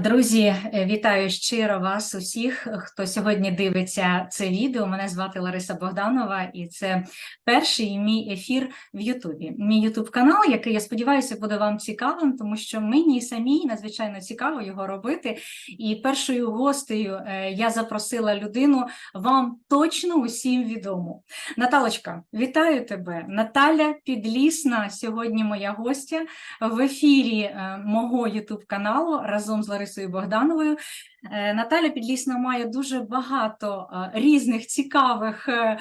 Друзі, вітаю щиро вас усіх, хто сьогодні дивиться це відео. Мене звати Лариса Богданова, і це перший мій ефір в Ютубі. Мій Ютуб канал, який я сподіваюся, буде вам цікавим, тому що мені самій надзвичайно цікаво його робити. І першою гостею е, я запросила людину вам точно усім відому. Наталочка, вітаю тебе. Наталя Підлісна сьогодні моя гостя в ефірі е, мого Ютуб каналу разом з Ларисою Богдановою. Е, Наталя Підлісна має дуже багато е, різних цікавих е,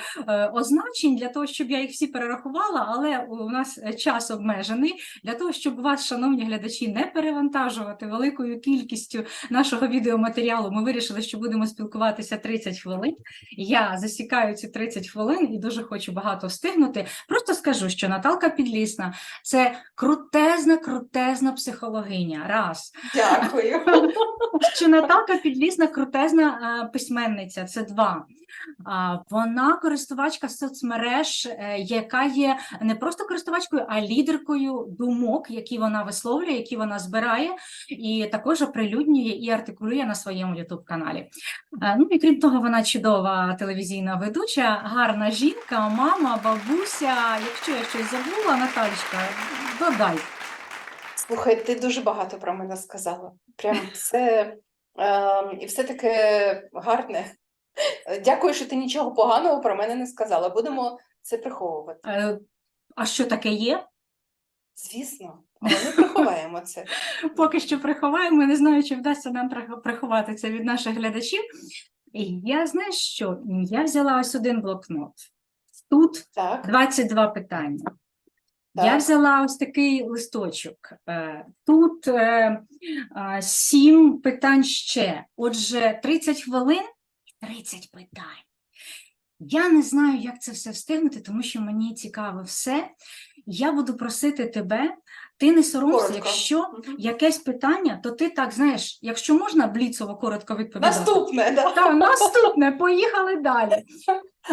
означень для того, щоб я їх всі перерахувала, але у нас час обмежений для того, щоб вас, шановні глядачі, не перевантажувати великою кількістю нашого відеоматеріалу. Ми вирішили, що будемо спілкуватися 30 хвилин. Я засікаю ці 30 хвилин і дуже хочу багато встигнути. Просто скажу, що Наталка Підлісна це крутезна, крутезна психологиня. Раз. Дякую. Що Наталка Підлісна крутезна е, письменниця. Це два. Вона користувачка соцмереж, е, яка є не просто користувачкою, а лідеркою думок, які вона висловлює, які вона збирає, і також оприлюднює і артикулює на своєму youtube каналі. Ну і крім того, вона чудова телевізійна ведуча, гарна жінка, мама, бабуся. Якщо я щось забула, Наталічка, додай. Слухай, ти дуже багато про мене сказала. Прям все е, і все таке гарне. Дякую, що ти нічого поганого про мене не сказала. Будемо це приховувати. Е, А що таке є? Звісно, ми приховаємо це. Поки що приховаємо, не знаю, чи вдасться нам приховати це від наших глядачів. І я знаю, що я взяла ось один блокнот. Тут Так, 22 питання. Я взяла ось такий листочок. Е, Тут е, сім питань ще. Отже, 30 хвилин і 30 питань. Я не знаю, як це все встигнути, тому що мені цікаво все. Я буду просити тебе, ти не соромся, Коротко. якщо якесь питання, то ти так знаєш, якщо можна бліцово коротко відповідати. наступне, да. Так, наступне, поїхали далі.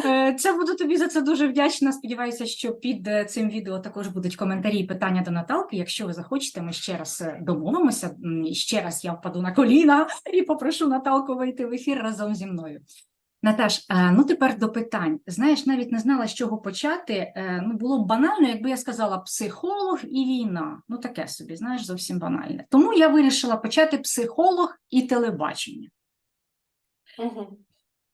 Е, Це буду тобі за це дуже вдячна. Сподіваюся, що під е, цим відео також будуть коментарі і питання до Наталки. Якщо ви захочете, ми ще раз е, домовимося. Ще раз я впаду на коліна і попрошу Наталку вийти в ефір разом зі мною. Наташ, е, ну тепер до питань. Знаєш, навіть не знала, з чого почати. Е, Ну, було б банально, якби я сказала психолог і війна. Ну, таке собі, знаєш, зовсім банальне. Тому я вирішила почати психолог і телебачення. Мгм.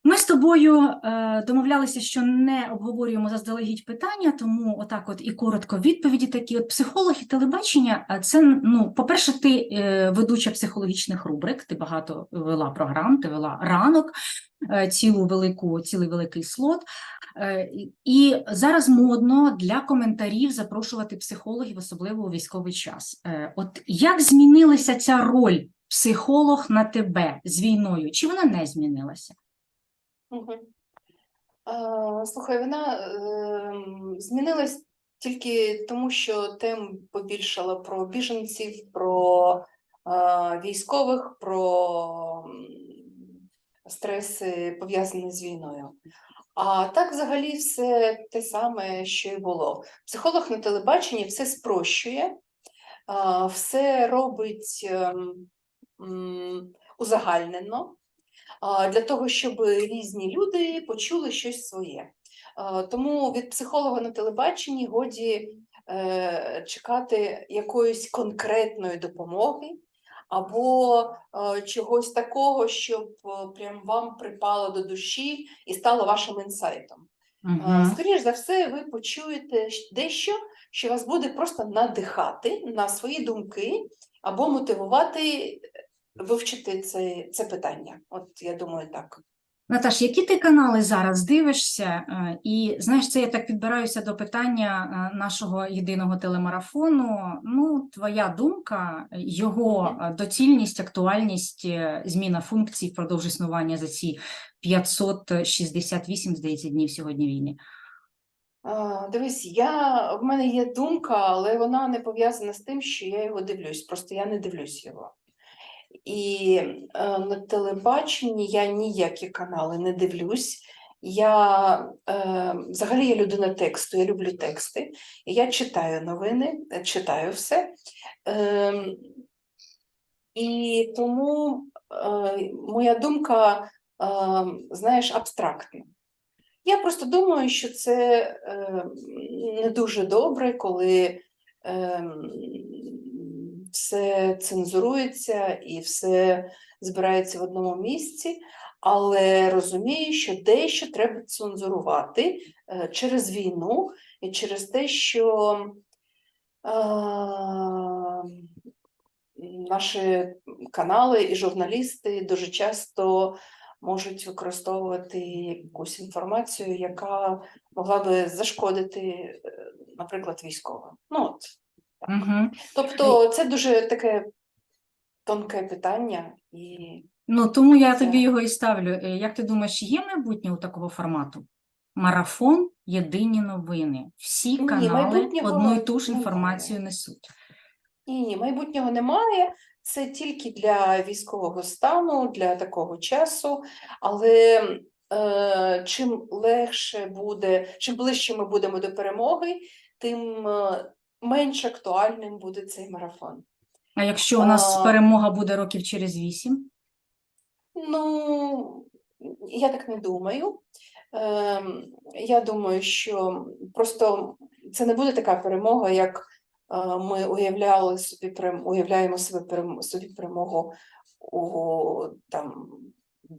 Ми з тобою е, домовлялися, що не обговорюємо заздалегідь питання, тому отак от і коротко відповіді такі. От психолог і телебачення, а це, ну, по-перше, ти е, ведуча психологічних рубрик, ти багато вела програм, ти вела ранок, е, цілу велику, цілий великий слот. Е, і- зараз модно для коментарів запрошувати психологів, особливо у військовий час. Е, от як змінилася ця роль психолог на тебе з війною? Чи вона не змінилася? Е, Слухай, вона ем, змінилась тільки тому, що тем побільшало про біженців, про е, військових, про стреси, пов'язані з війною. А так, взагалі, все те саме, що і було. Психолог на телебаченні все спрощує, а, все робить ем, узагальнено для того, щоб різні люди почули щось своє. Тому від психолога на телебаченні годі е, чекати якоїсь конкретної допомоги або е, чогось такого, щоб е, прям вам припало до душі і стало вашим інсайтом. Мгм. Скоріше за все, ви почуєте дещо, що вас буде просто надихати на свої думки або мотивувати вивчити це, це питання. От я думаю, так. Наташ, які ти канали зараз дивишся? Е, І знаєш, це я так підбираюся до питання е, нашого єдиного телемарафону. Ну, твоя думка, його е, доцільність, актуальність, зміна функцій впродовж існування за ці 568, здається, днів сьогодні війни. Дивись, я, в мене є думка, але вона не пов'язана з тим, що я його дивлюсь. Просто я не дивлюсь його. І е, на телебаченні я ніякі канали не дивлюсь. Я е, взагалі я людина тексту, я люблю тексти. Я читаю новини, е, читаю все. Е, І тому е, моя думка, е, знаєш, абстрактна. Я просто думаю, що це е, не дуже добре, коли е, все цензурується і все збирається в одному місці, але розумію, що дещо треба цензурувати е, через війну і через те, що е, наші канали і журналісти дуже часто можуть використовувати якусь інформацію, яка могла би зашкодити, е, наприклад, військовим. Ну, от. Угу. Тобто це дуже таке тонке питання і Ну, тому я Це- тобі його і ставлю. Е, Як ти думаєш, є майбутнє у такого формату? Марафон, єдині новини. Всі Ні, канали одну і ту ж інформацію несуть. Ні, ні, майбутнього немає. Це тільки для військового стану, для такого часу. Але е, чим легше буде, чим ближче ми будемо до перемоги, тим е, менш актуальним буде цей марафон. А якщо у нас А. перемога буде років через вісім? Ну, я так не думаю. Ем, я думаю, що просто це не буде така перемога, як е, ми уявляли собі, уявляємо собі, собі перемогу у там,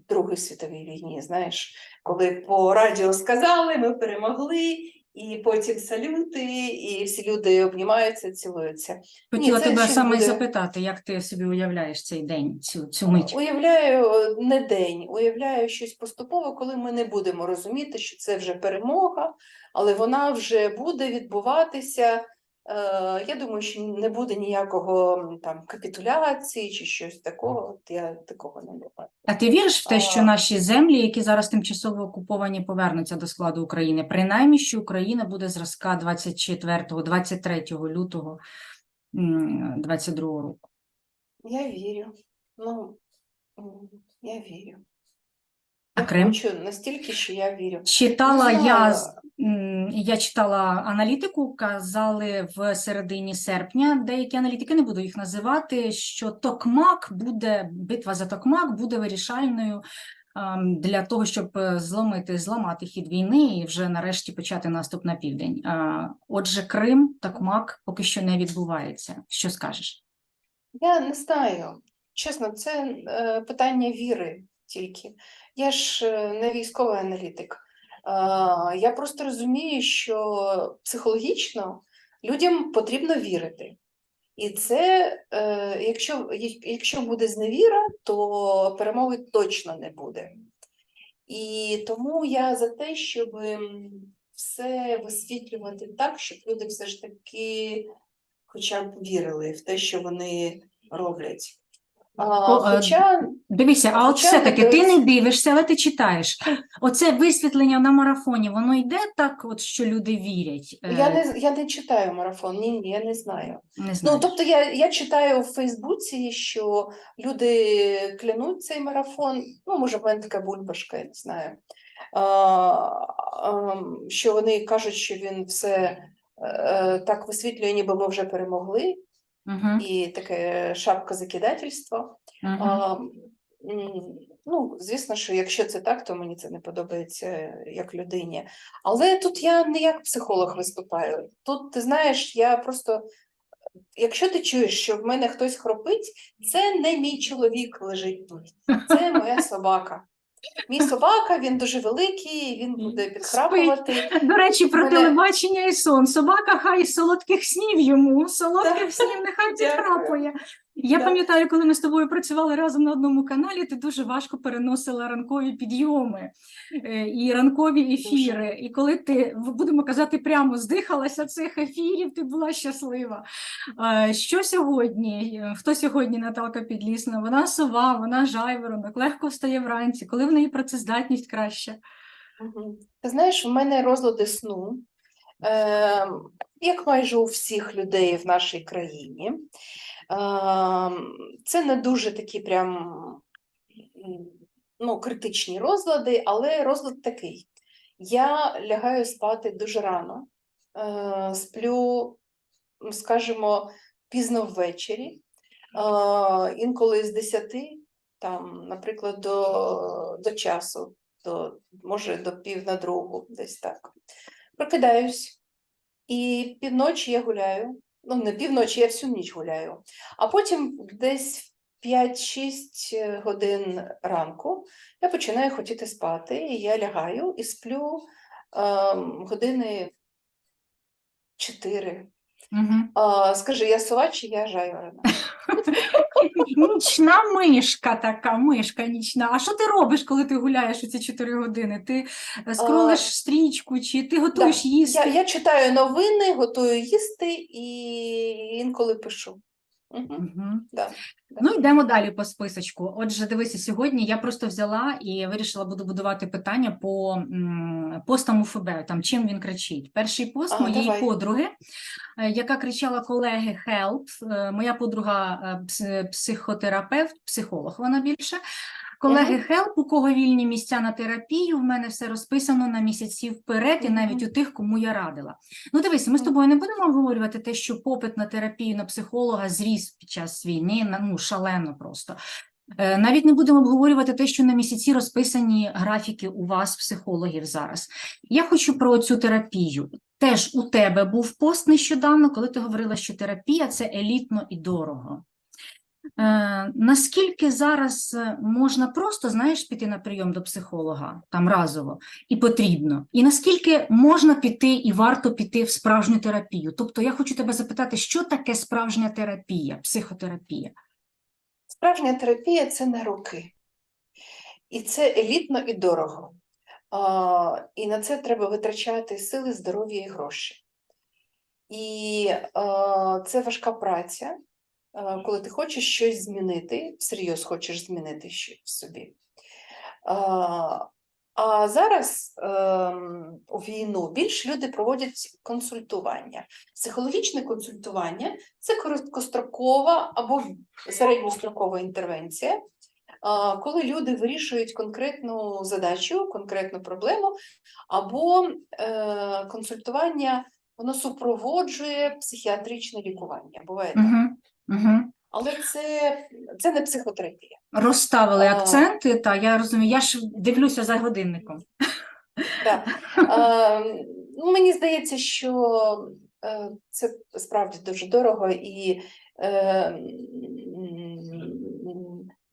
Другій світовій війні. Знаєш, коли по радіо сказали, ми перемогли, і потім салюти, і всі люди обнімаються, цілуються. Хотіла тебе саме буде- запитати, як ти собі уявляєш цей день, цю, цю мить? Уявляю е, не день, уявляю щось поступово, коли ми не будемо розуміти, що це вже перемога, але вона вже буде відбуватися. Е, Я думаю, що не буде ніякого там капітуляції чи щось такого. От я такого не думаю. А ти віриш в те, що наші землі, які зараз тимчасово окуповані, повернуться до складу України? Принаймні, що Україна буде зразка 24-23 лютого 22 року. Я вірю. Ну, я вірю. А Я Крим? хочу настільки, що я вірю. Читала я, м, я читала аналітику, казали в середині серпня, деякі аналітики, не буду їх називати, що Токмак буде, битва за Токмак буде вирішальною для того, щоб е, зломити, зламати хід війни і вже нарешті почати наступ на південь. Отже, Крим, Токмак поки що не відбувається. Що скажеш? Я не знаю. Чесно, це е, питання віри тільки. Я ж е, не військовий аналітик. Е, я просто розумію, що психологічно людям потрібно вірити. І це, е, якщо, якщо буде зневіра, то перемоги точно не буде. І тому я за те, щоб все висвітлювати так, щоб люди все ж таки хоча б вірили в те, що вони роблять. А, е, хоча Дивися, а от Хоча все-таки ти не дивишся, але ти читаєш. Оце висвітлення на марафоні, воно йде так, от що люди вірять. Е, я не, я не читаю марафон, ні, ні, я не знаю. не Ну, знаю. тобто я, я читаю в Фейсбуці, що люди клянуть цей марафон. Ну, може, в мене така бульбашка, я не знаю. А, а, що вони кажуть, що він все е, так висвітлює, ніби ми вже перемогли, Мгм, і таке шапка закидательства. мгм. А, ну, звісно, що якщо це так, то мені це не подобається як людині. Але тут я не як психолог виступаю. Тут, ти знаєш, я просто. Якщо ти чуєш, що в мене хтось хропить, це не мій чоловік лежить тут, це моя собака. Мій собака, він дуже великий, він буде підхрапувати. До речі, про мене- телебачення і сон. Собака хай солодких снів йому, солодких снів нехай Дякую. підхрапує. Я пам'ятаю, коли ми з тобою працювали разом на одному каналі, ти дуже важко переносила ранкові підйоми е, і ранкові ефіри. І коли ти, будемо казати, прямо здихалася цих ефірів, ти була щаслива. Що сьогодні? Е, Хто сьогодні Наталка Підлісна? Вона сова, вона жайворонок, легко встає вранці, коли в неї працездатність краща. Ти знаєш, в мене розлади сну, е, як майже у всіх людей в нашій країні. Е, це не дуже такі прям ну, критичні розлади, але розлад такий. Я лягаю спати дуже рано, е, сплю, скажімо, пізно ввечері. Інколи з 10, там, наприклад, до, до часу, до, може до пів на другу, десь так. Прокидаюсь, і півночі я гуляю. Ну, не півночі, я всю ніч гуляю. А потім десь 5-6 годин ранку я починаю хотіти спати, і я лягаю і сплю ем, години 4. Угу. А, скажи, я сова чи я жайворона? Нічна мишка така, мишка нічна. А що ти робиш, коли ти гуляєш у ці 4 години? Ти е, скролиш стрічку, чи ти готуєш Да, їсти? Я, я читаю новини, готую їсти і інколи пишу. Угу. Да. Ну, йдемо далі по списочку. Отже, дивися, сьогодні я просто взяла і вирішила буду будувати питання по м, постам УФБ, там чим він кричить. Перший пост А, моєї давай. подруги, е, яка кричала колеги help. Е, Моя подруга е, психотерапевт, психолог вона більше. Колеги help, у кого вільні місця на терапію, в мене все розписано на місяці вперед, і навіть у тих, кому я радила. Ну, дивися, ми з тобою не будемо обговорювати те, що попит на терапію на психолога зріс під час війни, ну, шалено просто. Е, Навіть не будемо обговорювати те, що на місяці розписані графіки у вас, психологів, зараз. Я хочу про цю терапію. Теж у тебе був пост нещодавно, коли ти говорила, що терапія це елітно і дорого. Е, наскільки зараз е, можна просто, знаєш, піти на прийом до психолога там разово і потрібно, і наскільки можна піти і варто піти в справжню терапію? Тобто я хочу тебе запитати, що таке справжня терапія, психотерапія? Справжня терапія це не роки. І це елітно і дорого. І на це треба витрачати сили, здоров'я і гроші. І а, це важка праця, коли ти хочеш щось змінити, всерйоз хочеш змінити щось в собі. А, а зараз ем, у війну більше люди проводять консультування. Психологічне консультування це короткострокова або середньострокова інтервенція, коли люди вирішують конкретну задачу, конкретну проблему, або е, консультування воно супроводжує психіатричне лікування. Буває так. Угу. Але це, це не психотерапія. Розставили А. акценти, та я розумію, я ж дивлюся за годинником. Да. Е, ну, мені здається, що е, це справді дуже дорого і е,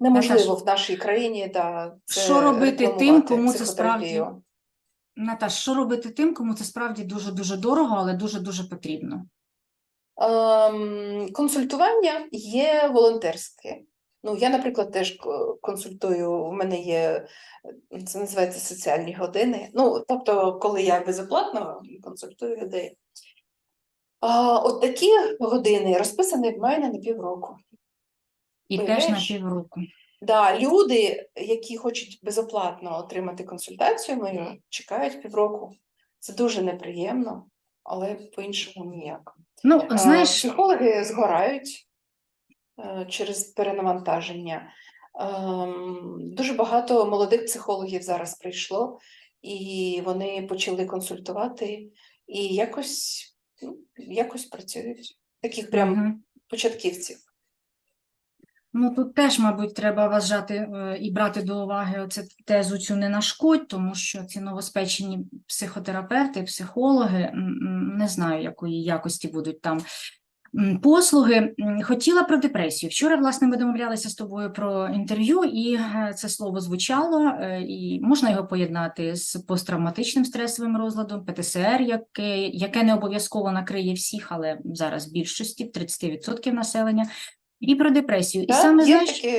неможливо в нашій країні да, це Що робити тим, кому це справді. Наташ, що робити тим, кому це справді дуже дуже дорого, але дуже дуже потрібно? Ем, консультування є волонтерське. Ну, я, наприклад, теж ко- консультую, у мене є, е, це називається соціальні години. Ну, тобто, коли я безоплатно консультую людей. А, от такі години розписані в мене на півроку. І теж на півроку. Да, люди, які хочуть безоплатно отримати консультацію мою, чекають півроку. Це дуже неприємно, але по-іншому ніяк. Ну, знаєш, Психологи згорають е, через перенавантаження. Ем, Дуже багато молодих психологів зараз прийшло, і вони почали консультувати і якось, ну, якось працюють. Таких прям початківців. Ну, тут теж, мабуть, треба вважати е, і брати до уваги оце тезу цю не нашкодь, тому що ці новоспечені психотерапевти, психологи, не знаю, якої якості будуть там послуги. Хотіла про депресію. Вчора, власне, ми домовлялися з тобою про інтерв'ю, і е, це слово звучало, е, і можна його поєднати з посттравматичним стресовим розладом, ПТСР, яке, яке не обов'язково накриє всіх, але зараз більшості, 30% населення. І про депресію. І саме є знаєш, такі,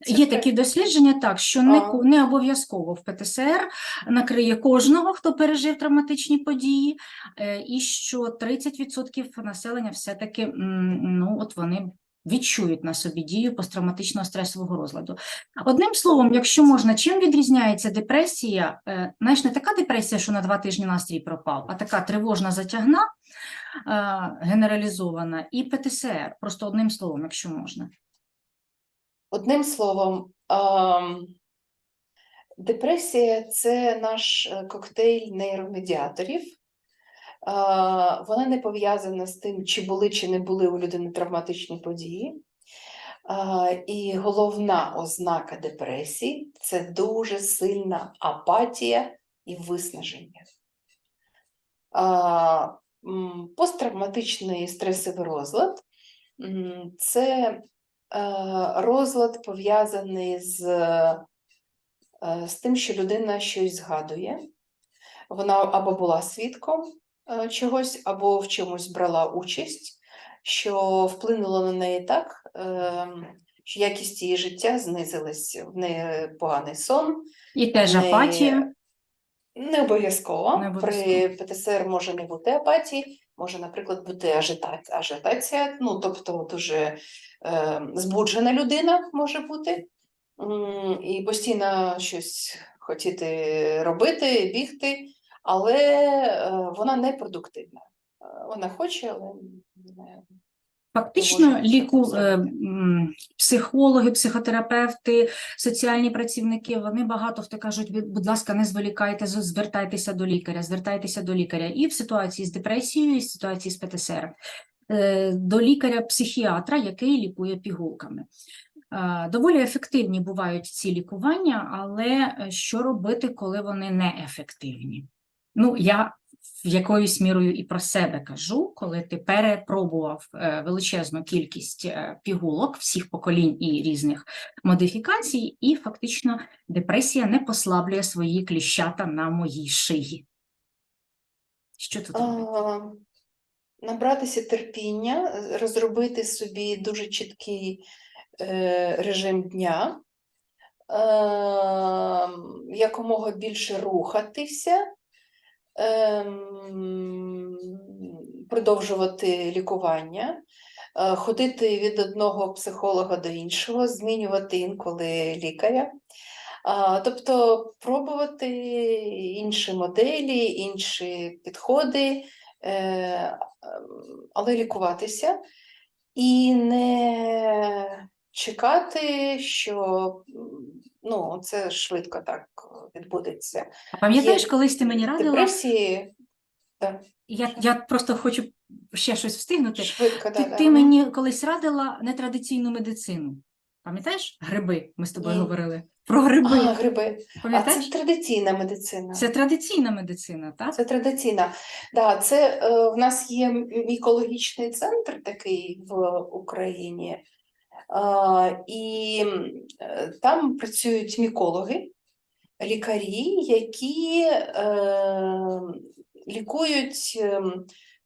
це Є такі дослідження, так, що не, не обов'язково в ПТСР накриє кожного, хто пережив травматичні події, е, і що 30% населення все-таки ну, от вони відчують на собі дію посттравматичного стресового розладу. Одним словом, якщо можна, чим відрізняється депресія? Е, Знаєш, не така депресія, що на два тижні настрій пропав, а така тривожна затягна, е, генералізована, і ПТСР, просто одним словом, якщо можна. Одним словом, депресія це наш е, коктейль нейромедіаторів. Вона не пов'язана з тим, чи були чи не були у людини травматичні події. І головна ознака депресії це дуже сильна апатія і виснаження. Посттравматичний стресовий розлад це е, розлад пов'язаний з, е, з тим, що людина щось згадує. Вона або була свідком чогось, або в чомусь брала участь, що вплинуло на неї так, ем, що якість її життя знизилась, в неї поганий сон. І теж неї- апатія. Не обов'язково. Не При ПТСР може не бути апатії, може, наприклад, бути ажитація. ажитація ну, тобто дуже е, збуджена людина може бути, і постійно щось хотіти робити, бігти, але е, вона не продуктивна. Е, Вона хоче, але не Фактично, ліку, е, психологи, психотерапевти, соціальні працівники, вони багато хто кажуть, «Ви, будь ласка, не зволікайте, звертайтеся до лікаря, звертайтеся до лікаря. І в ситуації з депресією, і в ситуації з ПТСР. До лікаря-психіатра, який лікує пігулками. Доволі ефективні бувають ці лікування, але що робити, коли вони неефективні? Ну, я в якоюсь мірою і про себе кажу, коли ти перепробував е, величезну кількість е, пігулок всіх поколінь і різних модифікацій, і фактично депресія не послаблює свої кліщата на моїй шиї. Що тут робити? Набратися терпіння, розробити собі дуже чіткий е, режим дня, е, якомога більше рухатися, продовжувати лікування, е, ходити від одного психолога до іншого, змінювати інколи лікаря. Тобто пробувати інші моделі, інші підходи, е, ем, але лікуватися і не чекати, що ну, це швидко так відбудеться. А Пам'ятаєш, колись ти мені радила? Депресії, Я, я просто хочу ще щось встигнути. швидко, Ти, да, ти да. мені колись радила нетрадиційну медицину. Пам'ятаєш? Гриби. Ми з тобою Ні. говорили. Про гриби. А, гриби. А це традиційна медицина. Це традиційна медицина, так? Це традиційна. Да, це е, в нас є мікологічний центр такий в Україні, і е, там працюють мікологи, лікарі, які е, лікують ем,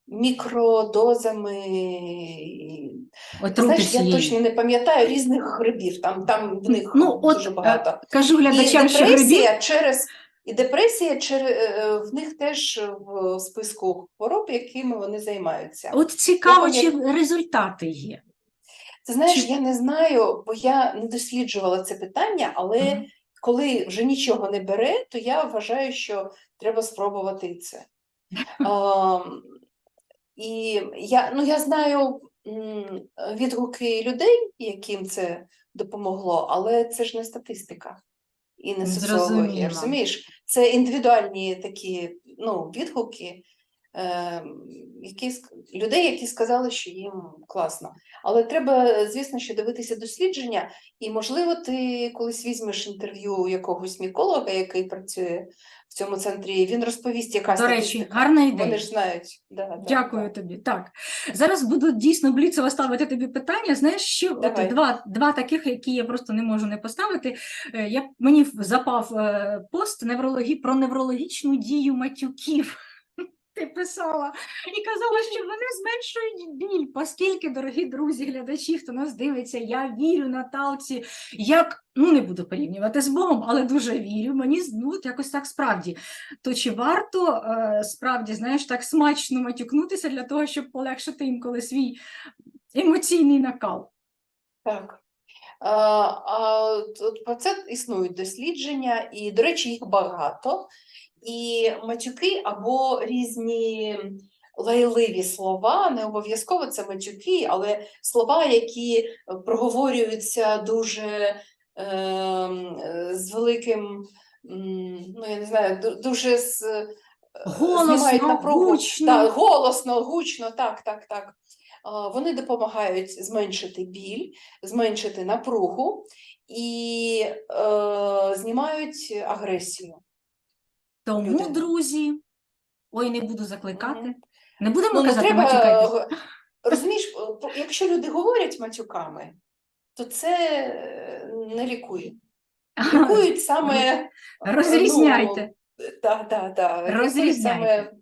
мікродозами. Знаєш, я точно не пам'ятаю різних грибів, там, там в них Ну, от, дуже е, багато. Кажу глядачам, що грибів через і депресія в них теж в списку хвороб, якими вони займаються. От цікаво, Я чи результати є. Ти знаєш, чи- я не знаю, бо я не досліджувала це питання, але Мгм. коли вже нічого не бере, то я вважаю, що треба спробувати це. Ам, і я, ну, я знаю відгуки людей, яким це допомогло, але це ж не статистика і не соціологія. Розумієш? Це індивідуальні такі ну, відгуки які, людей, які сказали, що їм класно. Але треба, звісно, що дивитися дослідження, і, можливо, ти колись візьмеш інтерв'ю якогось міколога, який працює в цьому центрі, він розповість, яка До речі, статистика. гарна ідея. Вони ж знають. Да, Дякую да. тобі. Так, зараз буду дійсно бліцево ставити тобі питання. Знаєш, що от два, два таких, які я просто не можу не поставити. Е, Я, мені запав е, пост неврологі, про неврологічну дію матюків. Ти писала і казала, що вони зменшують біль, оскільки, дорогі друзі, глядачі, хто нас дивиться, я вірю Наталці, як ну не буду порівнювати з Богом, але дуже вірю. Мені ну, якось так справді. То чи варто е, справді, знаєш, так смачно матюкнутися для того, щоб полегшити інколи свій емоційний накал? Так. А про це існують дослідження, і, до речі, їх багато. І матюки або різні лайливі слова, не обов'язково це матюки, але слова, які е, проговорюються дуже е, з великим, ну я не знаю, дуже з Голосно, напругу. гучно. Да, голосно, гучно, так, так, так. Вони допомагають зменшити біль, зменшити напругу і е, знімають агресію. Тому, Люди. друзі, ой, не буду закликати. Мгм. Не будемо Ну, казати, треба, матюкайтесь. е, розумієш, е, якщо люди говорять матюками, то це е, не лікує. Лікують саме е, Розрізняйте. Ну, да, да, да. Лікують Розрізняйте. саме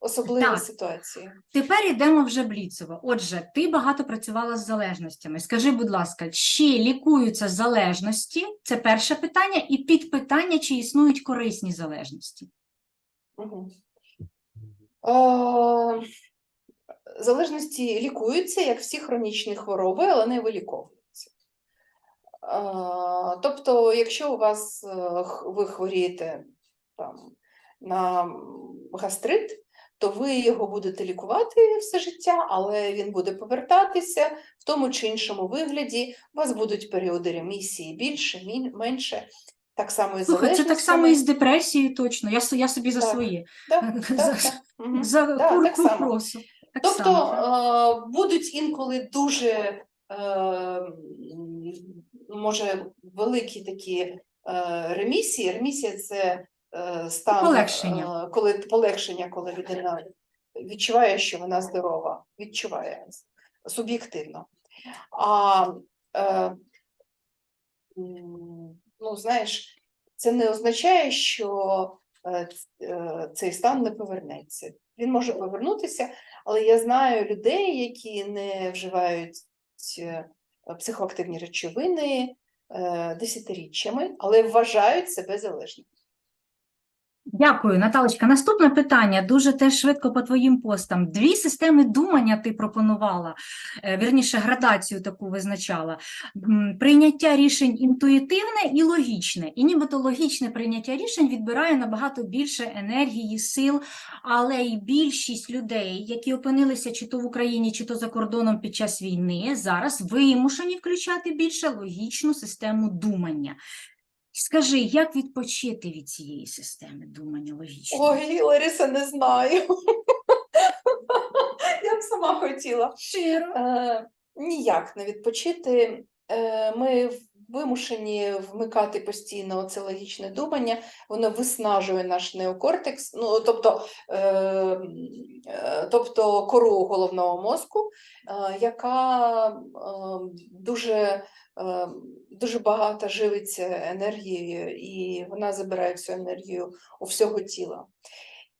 особливі Так. ситуації. Тепер йдемо вже бліцево. Отже, ти багато працювала з залежностями. Скажи, будь ласка, чи лікуються залежності? Це перше питання, і підпитання, чи існують корисні залежності? Угу. Е, залежності лікуються, як всі хронічні хвороби, але не виліковуються. Тобто, якщо у вас е, ви хворієте там, на гастрит, то ви його будете лікувати все життя, але він буде повертатися в тому чи іншому вигляді. У вас будуть періоди ремісії більше, менше. Так само і Слухай, це так само і з депресією, точно. Я, я собі за своє. Так, За- так. За курку так само. просу. Так Тобто само. е, будуть інколи дуже, е, може, великі такі е, ремісії. Ремісія це стан Полегшення. е, коли полегшення, коли людина відчуває, що вона здорова, відчуває суб'єктивно. А е, ну, знаєш, це не означає, що е, е, цей стан не повернеться. Він може повернутися, але я знаю людей, які не вживають е, психоактивні речовини е, десятиріччями, але вважають себе залежними. Дякую, Наталочка. Наступне питання дуже теж швидко по твоїм постам. Дві системи думання ти пропонувала, е, вірніше, градацію таку визначала. Прийняття рішень інтуїтивне і логічне. І нібито логічне прийняття рішень відбирає набагато більше енергії, сил, але й більшість людей, які опинилися чи то в Україні, чи то за кордоном під час війни, зараз вимушені включати більше логічну систему думання. Скажи, як відпочити від цієї системи думання логічного? Ой, Лариса, не знаю. Я б сама хотіла. Щиро. Е, ніяк не відпочити. Е, ми вимушені вмикати постійно це логічне думання, воно виснажує наш неокортекс, ну, тобто, е, е, тобто кору головного мозку, е, яка е, дуже, е, дуже багато живиться енергією, і вона забирає всю енергію у всього тіла.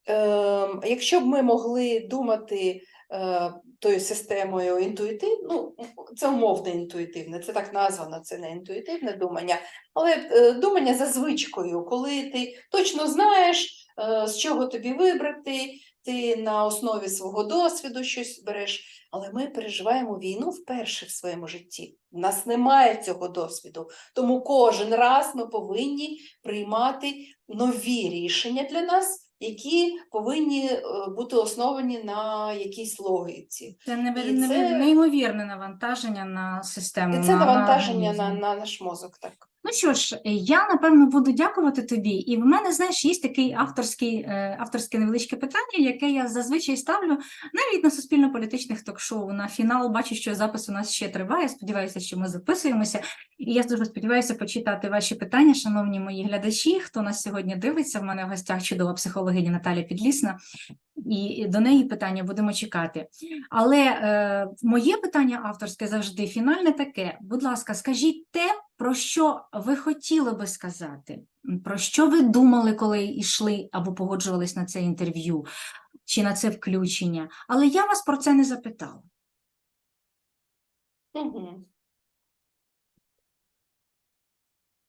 Е, якщо б ми могли думати е, тою системою інтуїтив, ну, це умовне інтуїтивне, це так названо, це не інтуїтивне думання, але е, думання за звичкою, коли ти точно знаєш, е, з чого тобі вибрати, ти на основі свого досвіду щось береш. Але ми переживаємо війну вперше в своєму житті. У нас немає цього досвіду. Тому кожен раз ми повинні приймати нові рішення для нас, які повинні е, бути основані на якійсь логіці. Це неймовірне навантаження на систему. І це на- на навантаження на, на наш мозок. Так. Ну що ж, я напевно буду дякувати тобі. І в мене, знаєш, є такий авторський, е, авторське невеличке питання, яке я зазвичай ставлю навіть на суспільно-політичних ток-шоу. На фінал бачу, що запис у нас ще триває. Сподіваюся, що ми записуємося. І я дуже сподіваюся почитати ваші питання, шановні мої глядачі. Хто нас сьогодні дивиться? В мене в гостях чудова психологиня Наталя Підлісна. І до неї питання будемо чекати. Але е, моє питання авторське завжди фінальне таке. Будь ласка, скажіть те, про що ви хотіли би сказати, про що ви думали, коли йшли або погоджувались на це інтерв'ю чи на це включення. Але я вас про це не запитала. Угу.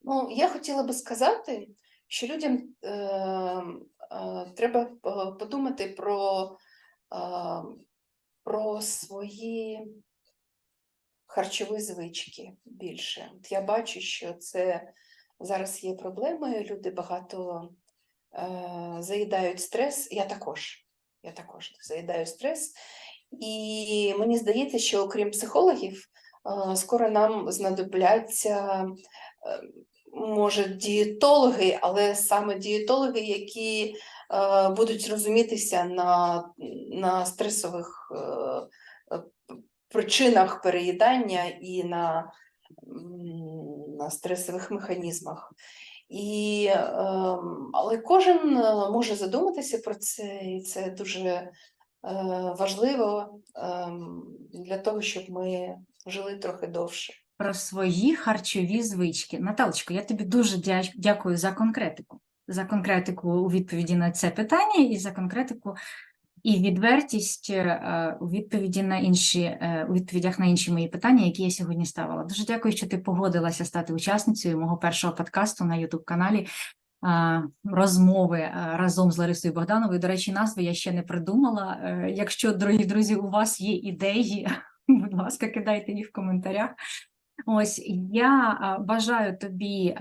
Ну, я хотіла би сказати, що людям е, е, треба е, подумати про, е, про свої харчові звички більше. От я бачу, що це зараз є проблемою. Люди багато е, заїдають стрес. Я також. Я також заїдаю стрес. І мені здається, що окрім психологів, е, скоро нам знадобляться, е, може, дієтологи, але саме дієтологи, які е, будуть розумітися на, на стресових е, е, причинах переїдання і на, на стресових механізмах. І, ем, але кожен е, може задуматися про це, і це дуже е, важливо ем, для того, щоб ми жили трохи довше. про свої харчові звички. Наталочко, я тобі дуже дя- дякую за конкретику. За конкретику у відповіді на це питання і за конкретику і відвертість е, у відповіді на інші е, у відповідях на інші мої питання, які я сьогодні ставила. Дуже дякую, що ти погодилася стати учасницею мого першого подкасту на youtube каналі. Розмови е, разом з Ларисою Богдановою. До речі, назви я ще не придумала. Якщо, дорогі друзі, у вас є ідеї, будь ласка, кидайте їх в коментарях. Ось я бажаю тобі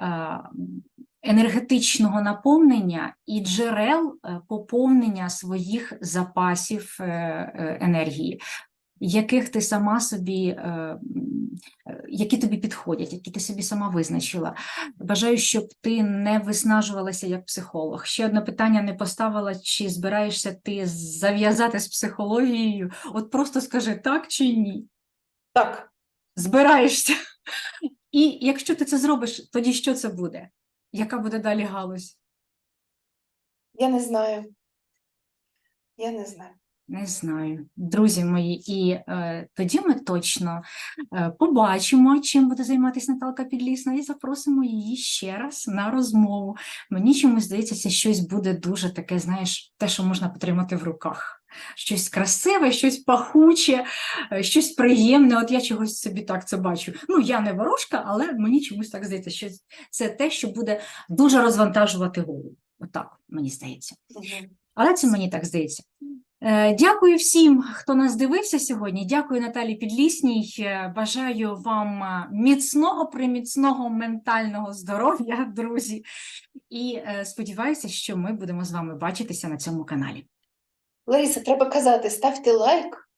енергетичного наповнення і джерел е, поповнення своїх запасів е, е, енергії, яких ти сама собі, які тобі підходять, які ти собі сама визначила. Бажаю, щоб ти не виснажувалася як психолог. Ще одне питання не поставила: чи збираєшся ти зав'язати з психологією? От просто скажи так чи ні Так, збираєшся. І якщо ти це зробиш, тоді що це буде? Яка буде далі галузь? я не знаю. Я не знаю. Не знаю, друзі мої, і е, тоді ми точно е, побачимо, чим буде займатися Наталка Підлісна, і запросимо її ще раз на розмову. Мені чомусь здається, щось буде дуже таке, знаєш, те, що можна потримати в руках. Щось красиве, щось пахуче, е, щось приємне. От я чогось собі так це бачу. Ну, я не ворожка, але мені чомусь так здається, що це те, що буде дуже розвантажувати голову. Отак, мені здається. Але це мені так здається. Е, Дякую всім, хто нас дивився сьогодні. Дякую Наталі Підлісній. Е, Бажаю вам міцного, приміцного ментального здоров'я, друзі. І сподіваюся, що ми будемо з вами бачитися на цьому каналі. Лариса, треба казати, ставте лайк,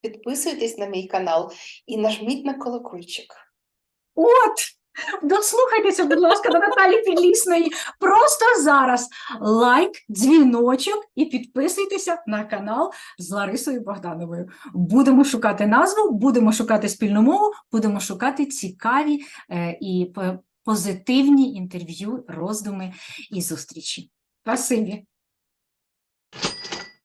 підписуйтесь на мій канал і нажміть на колокольчик. От! Дослухайтеся, будь ласка, до Наталі Підлісної. Просто зараз лайк, дзвіночок і підписуйтеся на канал з Ларисою Богдановою. Будемо шукати назву, будемо шукати спільну мову, будемо шукати цікаві е, і позитивні інтерв'ю, роздуми і зустрічі. Спасибі.